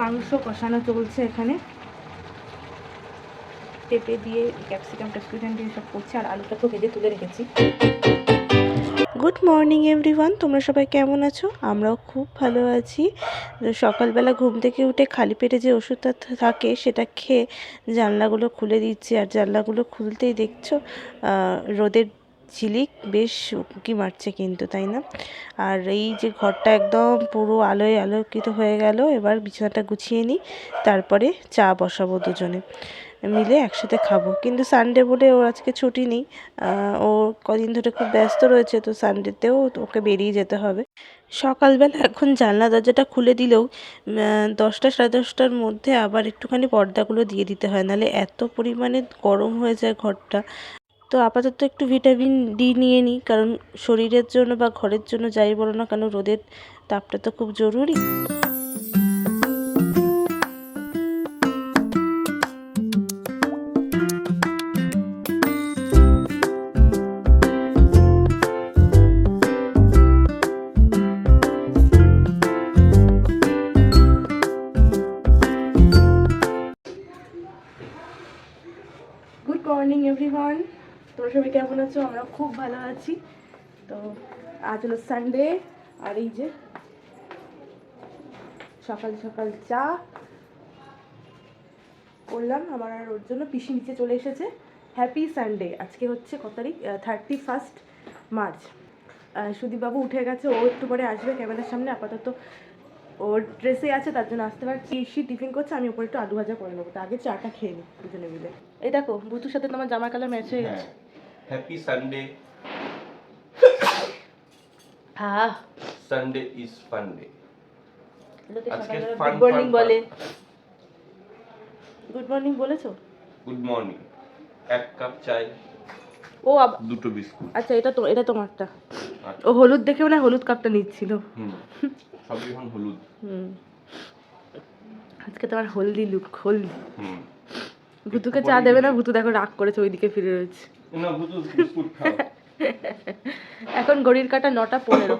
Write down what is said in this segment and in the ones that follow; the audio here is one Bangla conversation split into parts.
মাংস কষানো চলছে এখানে। পেঁপে দিয়ে, ক্যাপসিকাম ট্যাপসিকাম দিয়ে সব করছে, আর আলুটা তো ভেজে তুলে রেখেছি। গুড মর্নিং এভরিওয়ান তোমরা সবাই কেমন আছো? আমরাও খুব ভালো আছি। সকালবেলা ঘুম থেকে উঠে খালি পেটে যে ওষুধটা থাকে, সেটা খেয়ে জানলাগুলো খুলে দিচ্ছি। আর জানলাগুলো খুলতেই দেখছ রোদের ঝিলিক, বেশ উঁকি মারছে কিন্তু, তাই না? আর এই যে ঘরটা একদম পুরো আলোয় আলোকিত হয়ে গেল, এবার বিছানাটা গুছিয়ে নিই, তারপরে চা বসাবো দুজনে মিলে একসাথে খাব। কিন্তু সানডে বলে ওর আজকে ছুটি নেই ও কদিন ধরে খুব ব্যস্ত রয়েছে, তো সানডেতেও ওকে বেরিয়ে যেতে হবে। সকালবেলা এখন জানলা দরজাটা খুলে দিলেও দশটা সাড়ে দশটার মধ্যে আবার একটুখানি পর্দাগুলো দিয়ে দিতে হয়, নাহলে এত পরিমাণে গরম হয়ে যায় ঘরটা। তো আপাতত একটু ভিটামিন ডি নিয়ে নিই, কারণ শরীরের জন্য বা ঘরের জন্য যাই বলো না কেন, রোদের তাপটা তো খুব জরুরি। আছো আমরা খুব ভালো আছি। তো আজ হলো সানডে আর এই যে সকাল সকাল চা করলাম। আমার আর ওর জন্য পিসি নিচে চলে এসেছে। হ্যাপি সানডে আজকে হচ্ছে কত তারিখ? থার্টি ফার্স্ট মার্চ সুদীপবাবু উঠে গেছে। ও একটু পরে আসবে ক্যামেরার সামনে। আপাতত ওর ড্রেসে আছে, তার জন্য আসতে পারছি। পিসি টিফিন করছে, আমি উপরে একটু আলু ভাজা করে নেব। তো আগে চাটা খেয়ে নিই দুজনে মিলে। এই দেখো, বুতুর সাথে তোমার জামা কালার ম্যাচ হয়ে গেছে। সানডে হ্যাঁ সানডে ইজ ফান ডে লোকে আজকে সকালবেলা fun, গুড মর্নিং fun, বলে। গুড মর্নিং বলেছ? গুড মর্নিং এক কাপ চাই ও আব- দুটো বিস্কুট। আচ্ছা এটা তো এটা তোমারটা। আচ্ছা। ও হলুদ দেখে মনে হয় হলুদ কাপটা নিচ্ছিল। হুম। সবই এখন হলুদ। হুম। আজকে তোমার হলদি লুক হলদি। হুম। ভুতুকে চা দেবে না? ভুতু দেখো রাগ করেছে ওইদিকে ফিরে রয়েছে। এখন ঘড়ির কাটা নটা পনেরো।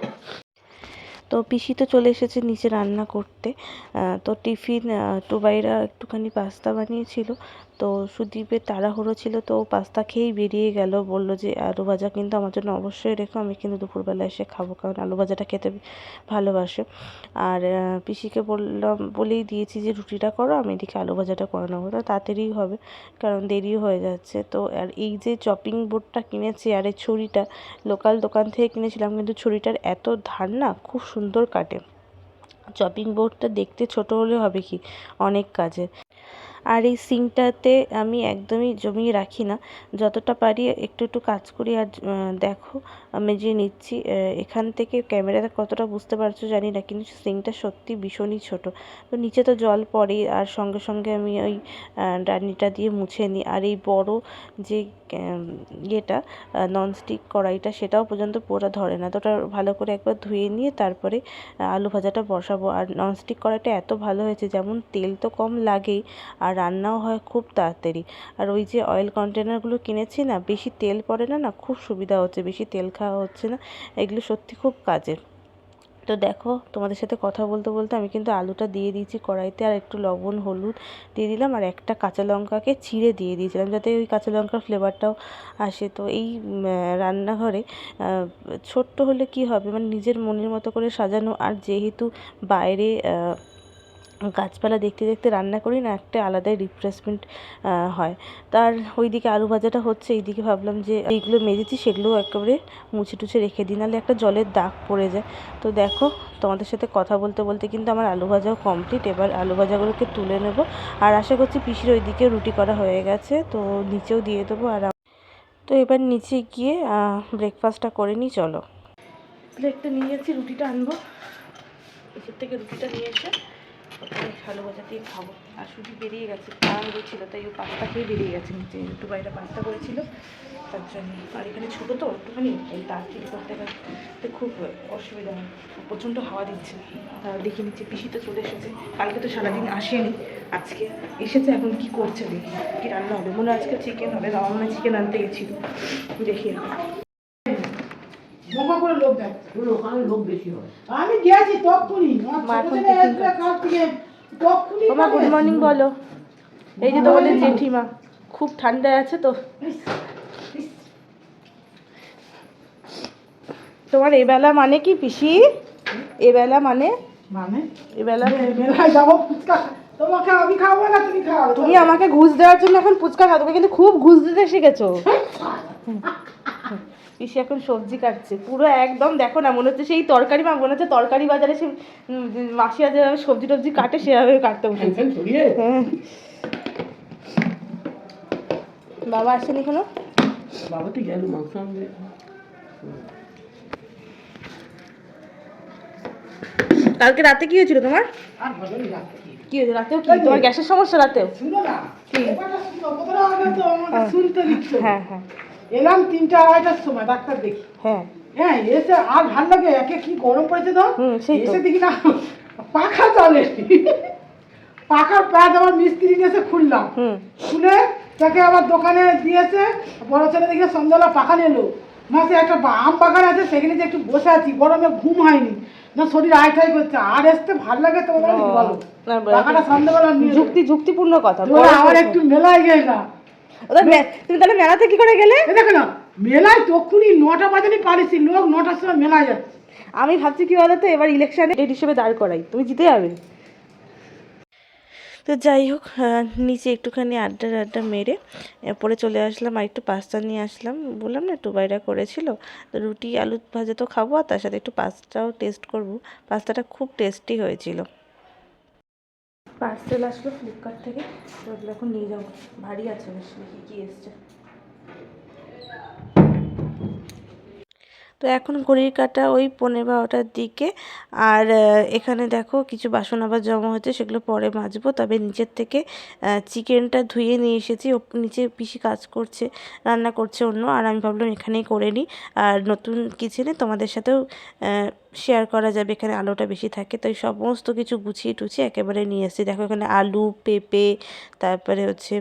তো পিসি তো চলে এসেছে নিচে রান্না করতে। আহ, তো টিফিন আহ, টুবাইরা একটুখানি পাস্তা বানিয়েছিল। তো সুদীপের তাড়াহুড়ো ছিল তো পাস্তা খেয়েই বেরিয়ে গেল। বলল যে, আলু ভাজা কিন্তু আমার জন্য অবশ্যই রেখো, আমি কিন্তু দুপুরবেলা এসে খাব, কারণ আলু ভাজাটা খেতে ভালোবাসে। আর পিসিকে বললাম বলেই দিয়েছি যে, রুটিটা করো, আমি এদিকে আলু ভাজাটা করে নেব। তো তাড়াতাড়ি হবে, কারণ দেরি হয়ে যাচ্ছে। তো, আর এই যে চপিং বোর্ডটা কিনেছি আর এই ছুরিটা, লোকাল দোকান থেকে কিনেছিলাম, কিন্তু ছুরিটার এত ধার না, খুব সুন্দর কাটে। চপিং বোর্ডটা দেখতে ছোট হলে হবে কি? অনেক কাজে। আর এই সিঙ্কটাতে আমি একদমই জমিয়ে রাখি না। যতটা পারি একটু একটু কাজ করি আর দেখো আমি যে নিচ্ছি এখান থেকে ক্যামেরাতে কতটা বুঝতে পারছ জানি না কিন্তু সিঙ্কটা সত্যি ভীষণই ছোট। তো নিচে তো জল পড়ে আর সঙ্গে সঙ্গে আমি ওই আহ, ডান্ডিটা দিয়ে মুছে নিই। আর এই বড় যে ইয়েটা ননস্টিক কড়াইটা সেটাও পর্যন্ত পুরো ধরে না। তো ওটা ভালো করে একবার ধুয়ে নিয়ে তারপরে আলু ভাজাটা বসাবো। আর ননস্টিক কড়াইটা এত ভালো হয়েছে যেমন তেল তো কম লাগেই আর রান্নাও হয় খুব তাড়াতাড়ি। আর ওই যে অয়েল কন্টেনারগুলো কিনেছি না বেশি তেল পড়ে না না খুব সুবিধা হচ্ছে। বেশি তেল খাওয়া হচ্ছে না, এগুলো সত্যি খুব কাজের তো দেখো, তোমাদের সাথে কথা বলতে বলতে আমি কিন্তু আলুটা দিয়ে দিয়েছি কড়াইতে আর একটু লবণ, হলুদ দিয়ে দিলাম আর একটা কাঁচা লঙ্কাকে চিড়ে দিয়ে দিয়েছিলাম যাতে ওই কাঁচা লঙ্কার ফ্লেভারটাও আসে। তো এই রান্নাঘরে ছোট্ট হলে কি হবে? মানে নিজের মনের মতো করে সাজানো আর যেহেতু বাইরে গাছপালা দেখতে দেখতে রান্না করি না, একটা আলাদাই রিফ্রেশমেন্ট হয়। তার ওইদিকে আলু ভাজাটা হচ্ছে, এইদিকে ভাবলাম যে এইগুলো মেজেছি সেগুলো একেবারে মুছে টুছে রেখে দিই, নাহলে একটা জলের দাগ পড়ে যায়। তো দেখো, তোমাদের সাথে কথা বলতে বলতে কিন্তু আমার আলু ভাজাও কমপ্লিট এবার আলু ভাজাগুলোকে তুলে নেব। আর আশা করছি পিসির ওইদিকে রুটি করা হয়ে গেছে, তো নিচেও দিয়ে দেবো আর তো এবার নিচে গিয়ে ব্রেকফাস্টটা করে নিই, চলো। প্লেটটা নিয়ে যাচ্ছি রুটিটা আনব। এসের থেকে রুটিটা নিয়ে এসে ভাজা দিয়ে খাব। আর শুধু বেরিয়ে গেছে তাড়াহুড়ো ছিল তাই ও পাস্তা খেয়ে বেরিয়ে গেছে নিচে। একটু বাইরে পাস্তা করেছিল, তার জন্য। আর এখানে ছোটো তো, একটুখানি, এই তাড়াতাড়ি করতে করতে খুব অসুবিধা হয়। প্রচণ্ড হাওয়া দিচ্ছে। আর দেখি নিচে পিসি তো চলে এসেছে। কালকে তো সারাদিন আসেনি, আজকে এসেছে, এখন কি করছে দেখি, কি রান্না হবে? মনে আজকে চিকেন হবে বাবা মনে চিকেন আনতে গেছিল। দেখি বোমা করে লোক দেখ ওখানে লোক বেশি হয়। আমি গেছি কাল থেকে তখনই ওমা গুড মর্নিং বলো। এই যে তোমাদের জেঠিমা খুব ঠান্ডায় আছে তো? তোমার এবেলা মানে কি পিসি? এবেলা মানে? মানে? এবেলা যাব ফুচকা তোমাকে আমি খাব না তুমি খাও? তুমি আমাকে ঘুষ দেওয়ার জন্য এখন ফুচকা খাও তুমি কিন্তু খুব ঘুষ দিতে শিখেছো। পিসি এখন সবজি কাটছে। পুরো একদম দেখো না মনে হচ্ছে সেই তরকারি মা মনে হচ্ছে তরকারি বাজারে সে মাসিয়া যেভাবে সবজি টবজি কাটে সেভাবে কাটতে বসেছে। হ্যাঁ। বাবা আসেনি কোনো বাবা তো গেল মাংস আনবে। কালকে রাতে কি হয়েছিল তোমার? কি কি হয়েছে রাতেও কি? তোমার গ্যাসের সমস্যা রাতেও? শুনো না কি? হ্যাঁ হ্যাঁ। এলাম তিনটা আড়াইটার সময় ডাক্তার দেখি। হ্যাঁ। হ্যাঁ এসে আর ভালো লাগে একে কি গরম পড়েছে তো। এসে দেখি না পাখা চলে। পাখার প্যাড আমার মিস্ত্রি নিয়ে এসে খুললাম। খুলে তাকে আবার দোকানে দিয়েছে বড় ছেলে দেখে সন্ধ্যাবেলা পাখা নিলো মাসে একটা আম বাগান আছে সেখানে যে একটু বসে আছি গরমে ঘুম হয়নি। না শরীর আইটাই করছে। আর আসতে ভালো লাগে তো বলো। না, পাখাটা সন্ধ্যাবেলা যুক্তি যুক্তিপূর্ণ কথা আবার একটু মেলায় গেলাম মে- তুমি তাহলে মেলাতে কি করে গেলে? দেখো না মেলায় তখনই নটা বাজানি পারিছি লোক নটার সময় মেলায় যাচ্ছে। আমি ভাবছি কি বলতো এবার ইলেকশনে ডেট হিসেবে দাঁড় করাই। তুমি জিতে যাবে। তো যাই হোক নিচে একটুখানি আড্ডা আড্ডা মেরে পরে চলে আসলাম আর একটু পাস্তা নিয়ে আসলাম। বললাম না টুবাইরা করেছিল। তো রুটি আলু ভাজা তো খাব আর তার সাথে একটু পাস্তাও টেস্ট করব। পাস্তাটা খুব টেস্টি হয়েছিল। পার্সেল আসলো ফ্লিপকার্ট থেকে। ওগুলো এখন নিয়ে যাব। ভারী আছে বেশ, দেখি কী এসছে। তো এখন ঘড়ির কাটা ওই পনেরো বারোটার দিকে। আর এখানে দেখো কিছু বাসন আবার জমা হচ্ছে সেগুলো পরে মাজবো। তবে নিচের থেকে চিকেনটা ধুয়ে নিয়ে এসেছি। নিচে পিসি কাজ করছে, রান্না করছে অন্য। আর আমি ভাবলাম এখানেই করে নিই। আর নতুন কিচেনে তোমাদের সাথেও শেয়ার করা যাবে, এখানে আলোটা বেশি থাকে। তাই সমস্ত কিছু গুছিয়ে টুছিয়ে একেবারে নিয়ে এসেছি দেখো এখানে আলু, পেঁপে, তারপরে হচ্ছে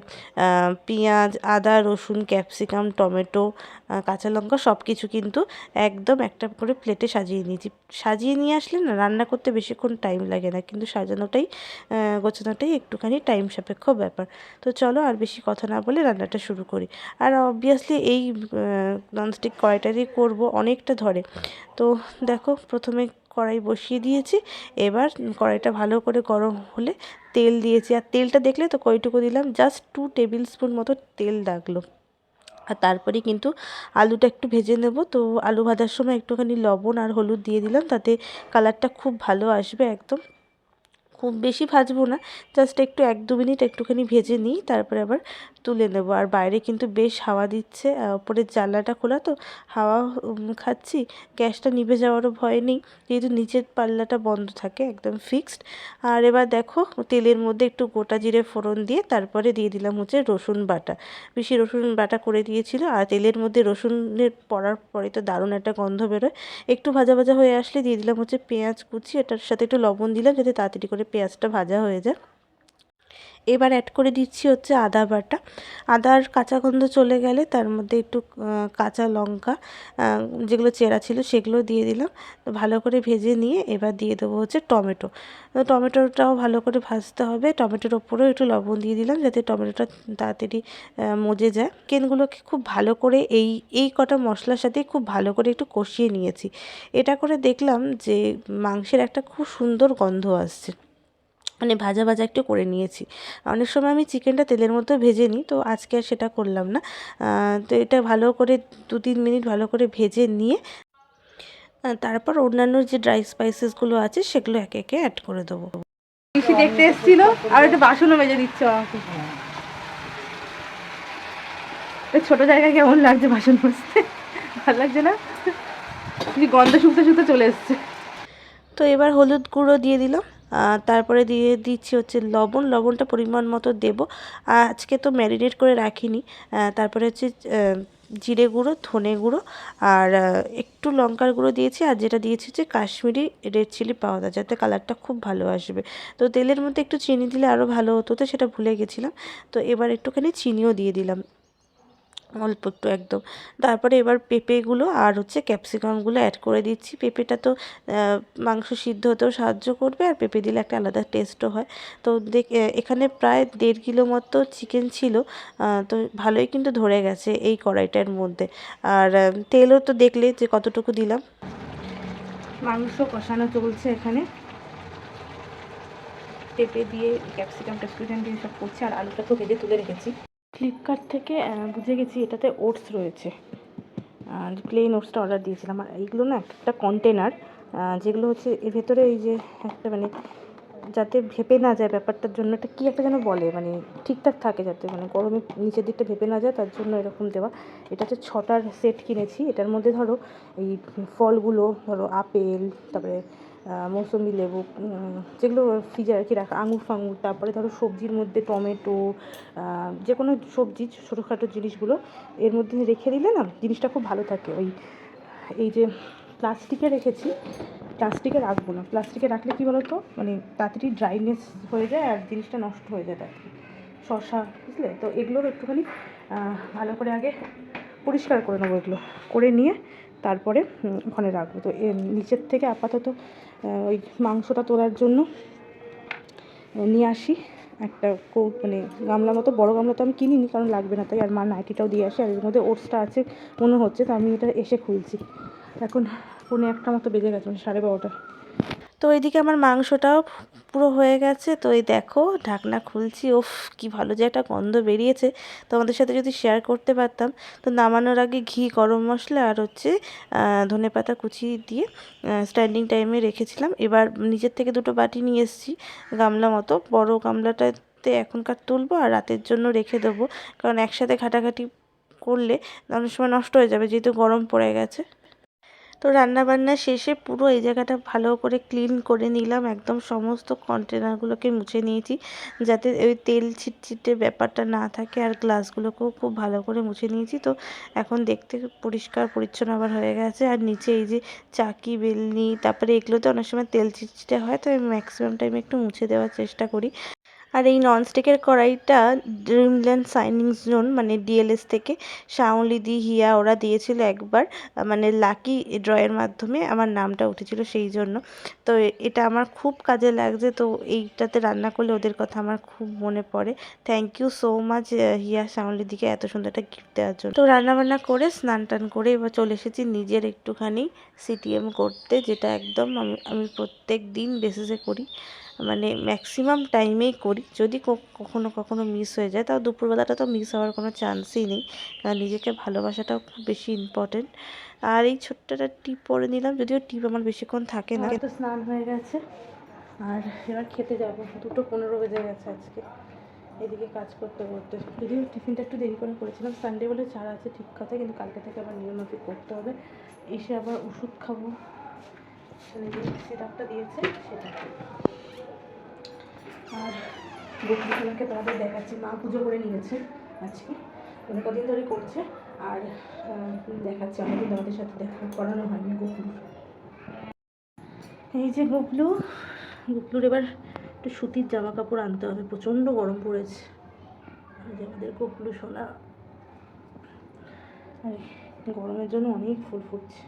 পেঁয়াজ, আদা, রসুন, ক্যাপসিকাম, টমেটো কাঁচা লঙ্কা সব কিছু কিন্তু একদম একটা করে প্লেটে সাজিয়ে নিয়েছি। সাজিয়ে নিয়ে আসলে না, রান্না করতে বেশিক্ষণ টাইম লাগে না, কিন্তু সাজানোটাই গোছানোটাই একটুখানি টাইম সাপেক্ষ ব্যাপার। তো চলো আর বেশি কথা না বলে রান্নাটা শুরু করি। আর অবভিয়াসলি এই ননস্টিক কড়াইটারই করব অনেকটা ধরে। তো দেখো, প্রথমে কড়াই বসিয়ে দিয়েছি। এবার কড়াইটা ভালো করে গরম হলে তেল দিয়েছি। আর তেলটা দেখলে তো কইটুকু দিলাম জাস্ট টু টেবিল স্পুন মতো তেল লাগল। আর তারপরে কিন্তু আলুটা একটু ভেজে নেব। তো আলু ভাজার সময় একটুখানি লবণ আর হলুদ দিয়ে দিলাম, তাতে কালারটা খুব ভালো আসবে একদম। খুব বেশি ভাজবো না জাস্ট একটু এক দু মিনিট একটুখানি ভেজে নিই, তারপরে আবার তুলে নেব। আর বাইরে কিন্তু বেশ হাওয়া দিচ্ছে ওপরের জানলাটা খোলা তো, হাওয়া খাচ্ছি, গ্যাসটা নিভে যাওয়ারও ভয় নেই, যেহেতু নিচের পাল্লাটা বন্ধ থাকে, একদম ফিক্সড আর এবার দেখো, তেলের মধ্যে একটু গোটা জিরে ফোড়ন দিয়ে তারপরে দিয়ে দিলাম হচ্ছে রসুন বাটা। বেশি রসুন বাটা করে দিয়েছিল, আর তেলের মধ্যে রসুনের পড়ার পরে তো দারুণ একটা গন্ধ বেরোয়। একটু ভাজা ভাজা হয়ে আসলে দিয়ে দিলাম হচ্ছে পেঁয়াজ কুচি, এটার সাথে একটু লবণ দিলাম, যাতে তাড়াতাড়ি করে পেঁয়াজটা ভাজা হয়ে যায় এবার অ্যাড করে দিচ্ছি হচ্ছে আদা বাটা। আদার কাঁচা গন্ধ চলে গেলে তার মধ্যে একটু কাঁচা লঙ্কা যেগুলো চেরা ছিল সেগুলো দিয়ে দিলাম। তো ভালো করে ভেজে নিয়ে এবার দিয়ে দেবো হচ্ছে টমেটো। তো টমেটোটাও ভালো করে ভাজতে হবে। টমেটোর ওপরেও একটু লবণ দিয়ে দিলাম যাতে টমেটোটা তাড়াতাড়ি মজে যায়। চিকেনগুলোকে খুব ভালো করে এই এই কটা মশলার সাথে খুব ভালো করে একটু কষিয়ে নিয়েছি। এটা করে দেখলাম যে মাংসের একটা খুব সুন্দর গন্ধ আসছে। মানে ভাজা ভাজা একটু করে নিয়েছি। অনেক সময় আমি চিকেনটা তেলের মধ্যে ভেজে নিই তো আজকে আর সেটা করলাম না। তো এটা ভালো করে দু তিন মিনিট ভালো করে ভেজে নিয়ে তারপর অন্যান্য যে ড্রাই স্পাইসেসগুলো আছে সেগুলো একে একে অ্যাড করে দেবো। পিসি দেখতে এসেছিল আর একটা বাসনও মেজে দিচ্ছে আমাকে। ছোট জায়গায় কেমন লাগছে বাসন মাজতে? ভালো লাগছে না? গন্ধ শুকতে শুকতে চলে এসছে। তো এবার হলুদ গুঁড়ো দিয়ে দিলাম। তারপরে দিয়ে দিচ্ছি হচ্ছে লবণ। লবণটা পরিমাণ মতো দেবো। আজকে তো ম্যারিনেট করে রাখিনি। তারপরে হচ্ছে জিরে গুঁড়ো, ধনে গুঁড়ো আর একটু লঙ্কার গুঁড়ো দিয়েছি। আর যেটা দিয়েছি হচ্ছে কাশ্মীরি রেড চিলি পাউডার যাতে কালারটা খুব ভালো আসবে। তো তেলের মধ্যে একটু চিনি দিলে আরও ভালো হতো তো সেটা ভুলে গেছিলাম। তো এবার একটুখানি চিনিও দিয়ে দিলাম। অল্প একটু একদম। তারপরে এবার পেঁপেগুলো আর হচ্ছে ক্যাপসিকামগুলো অ্যাড করে দিচ্ছি। পেঁপেটা তো মাংস সিদ্ধ হতেও সাহায্য করবে আর পেঁপে দিলে একটা আলাদা টেস্টও হয়। তো দেখ এখানে প্রায় দেড় কিলো মতো চিকেন ছিল তো ভালোই কিন্তু ধরে গেছে এই কড়াইটার মধ্যে। আর তেলও তো দেখলে যে কতটুকু দিলাম। মাংস কষানো চলছে এখানে। পেঁপে দিয়ে, ক্যাপসিকাম ট্যাপসিকাম দিয়ে সব করছি। আর আলুটা তো ভেজে তুলে রেখেছি। ফ্লিপকার্ট থেকে বুঝে গেছি এটাতে ওটস রয়েছে। আর প্লেন ওটসটা অর্ডার দিয়েছিলাম। আর এইগুলো না একটা কন্টেনার যেগুলো হচ্ছে এর ভেতরে এই যে একটা মানে যাতে ভেপে না যায় ব্যাপারটার জন্য, এটা কী একটা যেন বলে? মানে ঠিকঠাক থাকে যাতে মানে গরমে নিচের দিকটা ভেপে না যায়, তার জন্য এরকম দেওয়া। এটা হচ্ছে ছটার সেট কিনেছি। এটার মধ্যে ধরো এই ফলগুলো, ধরো আপেল, তারপরে আহ, মৌসুমি লেবু যেগুলো ফ্রিজে আর কি রাখা আঙুর ফাঙুর তারপরে ধরো সবজির মধ্যে টমেটো যে কোনো সবজি ছোটোখাটো জিনিসগুলো এর মধ্যে রেখে দিলে না জিনিসটা খুব ভালো থাকে। ওই এই যে প্লাস্টিকে রেখেছি প্লাস্টিকে রাখব না। প্লাস্টিকে রাখলে কী বলো তো মানে তাড়াতাড়ি ড্রাইনেস হয়ে যায় আর জিনিসটা নষ্ট হয়ে যায় তাড়াতাড়ি। শশা বুঝলে? তো এগুলোর একটুখানি ভালো করে আগে পরিষ্কার করে নেব এগুলো। করে নিয়ে তারপরে ওখানে রাখব। তো এর নিচের থেকে আপাতত ওই মাংসটা তোলার জন্য নিয়ে আসি। একটা মানে গামলা মতো, বড় গামলা তো আমি কিনিনি, কারণ লাগবে না তাই। আর মা নাইটিটাও দিয়ে আসি, আর এর মধ্যে ওটসটা আছে, মনে হচ্ছে, তো আমি এটা এসে খুলছি। এখন পনেরো একটা মতো বেজে গেছে মানে সাড়ে বারোটা। তো এইদিকে আমার মাংসটাও পুরো হয়ে গেছে। তো এই দেখো, ঢাকনা খুলছি ওফ কি ভালো যে একটা গন্ধ বেরিয়েছে। তোমাদের সাথে যদি শেয়ার করতে পারতাম, তো নামানোর আগে ঘি, গরম মশলা আর হচ্ছে ধনে পাতা কুচি দিয়ে স্ট্যান্ডিং টাইমে রেখেছিলাম। এবার নিজের থেকে দুটো বাটি নিয়ে এসেছি, গামলা মতো। বড় গামলাটাতে এখনকার তুলবো আর রাতের জন্য রেখে দেবো। কারণ একসাথে ঘাটাঘাটি করলে অনেক সময় নষ্ট হয়ে যাবে, যেহেতু গরম পড়ে গেছে। তো রান্নাবান্না শেষে পুরো এই জায়গাটা ভালো করে ক্লিন করে নিলাম। একদম সমস্ত কন্টেনারগুলোকে মুছে নিয়েছি যাতে ওই তেল ছিটছিটে ব্যাপারটা না থাকে আর গ্লাসগুলোকেও খুব ভালো করে মুছে নিয়েছি। তো এখন দেখতে পরিষ্কার পরিচ্ছন্ন আবার হয়ে গেছে। আর নিচে এই যে চাকি, বেলনি, তারপরে এগুলোতে অনেক সময় তেল ছিটছিটে হয়, তো আমি ম্যাক্সিমাম টাইমে একটু মুছে দেওয়ার চেষ্টা করি। আর এই ননস্টিকের কড়াইটা ড্রিমল্যান্ড সাইনিং জোন মানে ডিএলএস থেকে শাওলিদি হিয়া ওরা দিয়েছিল একবার মানে লাকি ড্রয়ের মাধ্যমে আমার নামটা উঠেছিল সেই জন্য। তো এটা আমার খুব কাজে লাগছে, তো এইটাতে রান্না করলে ওদের কথা আমার খুব মনে পড়ে। Thank you so much Hiya শাওলিদিকে এত সুন্দর একটা গিফট দেওয়ার জন্য। তো রান্নাবান্না করে, স্নান টান করে এবার চলে এসেছি নিজের একটুখানি সিটিএম করতে, যেটা একদম আমি আমি প্রত্যেক দিন বেসিসে করি। মানে ম্যাক্সিমাম টাইমেই করি। যদি কখনো কখনো মিস হয়ে যায়, তাও দুপুরবেলাটা তো মিস হওয়ার কোনো চান্সই নেই। কারণ নিজেকে ভালোবাসাটাও খুব বেশি ইম্পর্টেন্ট আর এই ছোট্ট একটা টিপ পরে নিলাম, যদিও টিপ আমার বেশিক্ষণ থাকে না। তো স্নান হয়ে গেছে। আর এবার খেতে যাব। দুটো পনেরো বেজে গেছে আজকে। এদিকে কাজ করতে করতে। যদিও টিফিনটা একটু দেরি করে করেছিলাম। সানডে বলে ছাড় আছে ঠিক কথা, কিন্তু কালকে থেকে আবার নিয়মমাফিক করতে হবে। এসে আবার ওষুধ খাব। সিরাপটা দিয়েছে, সেটা। আর গোপুরখানাকে তোমাদের দেখাচ্ছি, মা পুজো করে নিয়েছে আজকে। মানে কদিন ধরে করছে, আর দেখাচ্ছে অনেকদিন তোমাদের সাথে দেখা করানো হয়নি গোপুর। এই যে গোপলু, গোপলুর এবার একটু সুতির জামা কাপড় আনতে হবে, প্রচণ্ড গরম পড়েছে। আমাদের গোপলু সোনা। গরমের জন্য অনেক ফুল ফুটছে।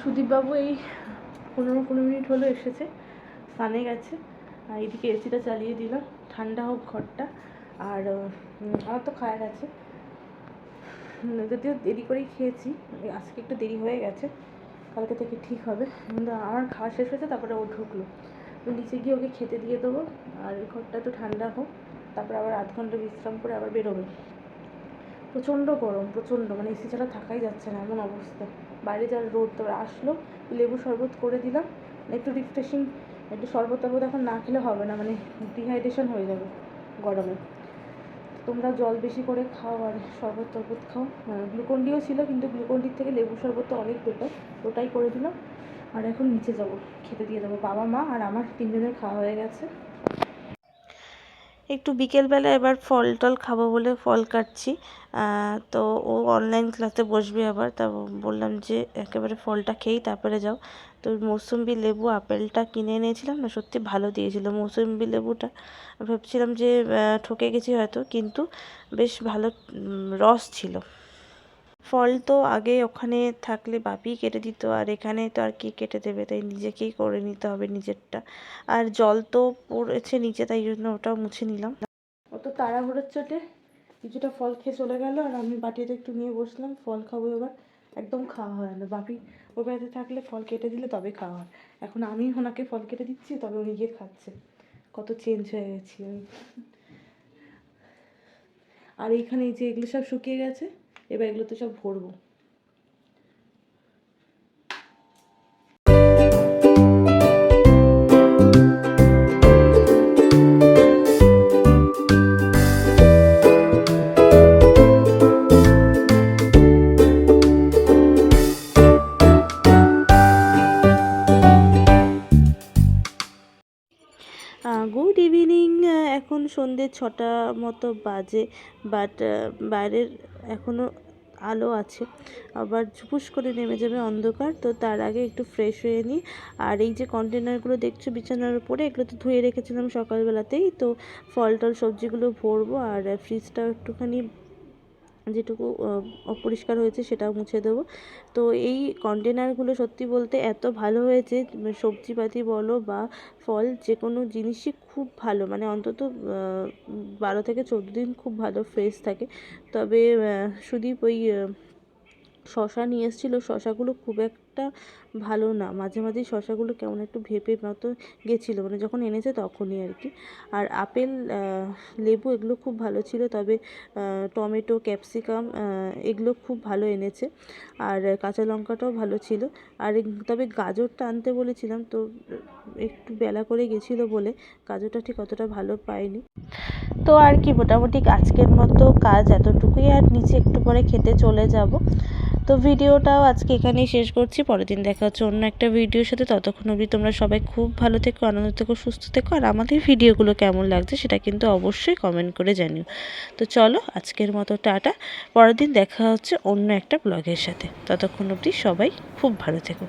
সুদীপবাবু এই পনেরো পনেরো মিনিট হলো এসেছে স্নানে গেছে, আর এদিকে এসিটা চালিয়ে দিলাম, ঠান্ডা হোক ঘরটা, আর আমার তো খাওয়া গেছে। যদিও দেরি করেই খেয়েছি, আজকে একটু দেরি হয়ে গেছে, কালকে থেকে ঠিক হবে। কিন্তু আমার খাওয়া শেষ হয়েছে, তারপরে ও ঢুকলো। তো নিচে গিয়ে ওকে খেতে দিয়ে দেবো, আর ঘরটা একটু ঠান্ডা হোক, তারপরে আবার আধ ঘণ্টা বিশ্রাম করে আবার বেরোবে। প্রচণ্ড গরম, প্রচণ্ড মানে এসি ছাড়া থাকাই যাচ্ছে না, এমন অবস্থা। বাইরে যা রোদ তারপরে আসলো, লেবু শরবত করে দিলাম। একটু রিফ্রেশিং একটু শরবত টরবত এখন না খেলে হবে না মানে ডিহাইড্রেশন হয়ে যাবে গরমে। তোমরা জল বেশি করে খাও আর শরবত টরবত খাও। গ্লুকন ডিও ছিল, কিন্তু গ্লুকন ডির থেকে লেবু শরবত তো অনেক বেটার ওটাই করে দিলাম। আর এখন নিচে যাব, খেতে দিয়ে দেবো বাবা, মা আর আমার তিনজনের খাওয়া হয়ে গেছে। একটু বিকেলবেলা এবার ফল টল খাব বলে ফল কাটছি। তো ও অনলাইন ক্লাসে বসবে আবার। তা বললাম যে, একেবারে ফলটা খেয়েই তারপরে যাও। তো মৌসুম্বি লেবু আপেলটা কিনে এনেছিলাম না, সত্যি ভালো দিয়েছিল মৌসুম্বি লেবুটা। ভাবছিলাম যে ঠকে গেছি হয়তো, কিন্তু বেশ ভালো রস ছিল। ফল তো আগে ওখানে থাকলে বাপি কেটে দিত, আর এখানে তো আর কে কেটে দেবে? তাই নিজেকেই করে নিতে হবে নিজেরটা। আর জল তো পড়েছে নিচে, তাই জন্য ওটাও মুছে নিলাম। অত তাড়াহুড়োর চোটে কিছুটা ফল খেয়ে চলে গেল, আর আমি বাটিতে একটু নিয়ে বসলাম, ফল খাব এবার। একদম খাওয়া হয় না। বাপি ওই বাড়িতে থাকলে ফল কেটে দিলে তবে খাওয়া হয়। এখন আমি ওনাকে ফল কেটে দিচ্ছি, তবে উনি গিয়ে খাচ্ছে। কত চেঞ্জ হয়ে গেছি আমি। আর এইখানে এই যে এগুলো সব শুকিয়ে গেছে এবার এগুলোতে সব ভরবো। গুড ইভিনিং এখন সন্ধ্যে ছটা মতো বাজে বাট বাইরের এখনও আলো আছে। আবার ঝুপুস করে নেমে যাবে অন্ধকার, তো তার আগে একটু ফ্রেশ হয়ে নিই আর এই যে কন্টেনারগুলো দেখছ বিছানার উপরে, এগুলো তো ধুয়ে রেখেছিলাম সকালবেলাতেই, তো ফল টল সবজিগুলো ভরবো, আর ফ্রিজটাও একটুখানি যেটুকু অপরিষ্কার হয়েছে সেটাও মুছে দেব। তো এই কন্টেনারগুলো সত্যি বলতে এত ভালো হয়েছে, সবজিপাতি বলো বা ফল যে কোনো জিনিসই খুব ভালো। মানে অন্তত বারো থেকে চোদ্দ দিন খুব ভালো ফ্রেশ থাকে। তবে সুদীপ ওই শশা নিয়ে এসেছিল, শশাগুলো খুব একটা ভালো না। মাঝে মাঝেই শশাগুলো কেমন একটু ভেপে মতো গেছিল মানে যখন এনেছে তখনই আর কি। আর আপেল লেবু এগুলো খুব ভালো ছিল, তবে টমেটো, ক্যাপসিকাম এগুলো খুব ভালো এনেছে। আর কাঁচা লঙ্কাটাও ভালো ছিল। আর তবে গাজরটা আনতে বলেছিলাম, তো একটু বেলা করে গেছিল বলে গাজরটা ঠিক অতটা ভালো পাইনি। তো আর কি, মোটামুটি আজকের মতো কাজ এতটুকুই। আর নিচে একটু পরে খেতে চলে যাব। তো ভিডিওটাও আজকে এখানেই শেষ করছি। পরের দিন দেখা হচ্ছে অন্য একটা ভিডিওর সাথে। ততক্ষণ অবধি তোমরা সবাই খুব ভালো থেকো, আনন্দ থেকো, সুস্থ থেকো। আর আমাদের ভিডিওগুলো কেমন লাগছে সেটা কিন্তু অবশ্যই কমেন্ট করে জানিও। তো চলো, আজকের মতো টাটা। পরের দিন দেখা হচ্ছে অন্য একটা ব্লগের সাথে। ততক্ষণ অবধি সবাই খুব ভালো থেকো।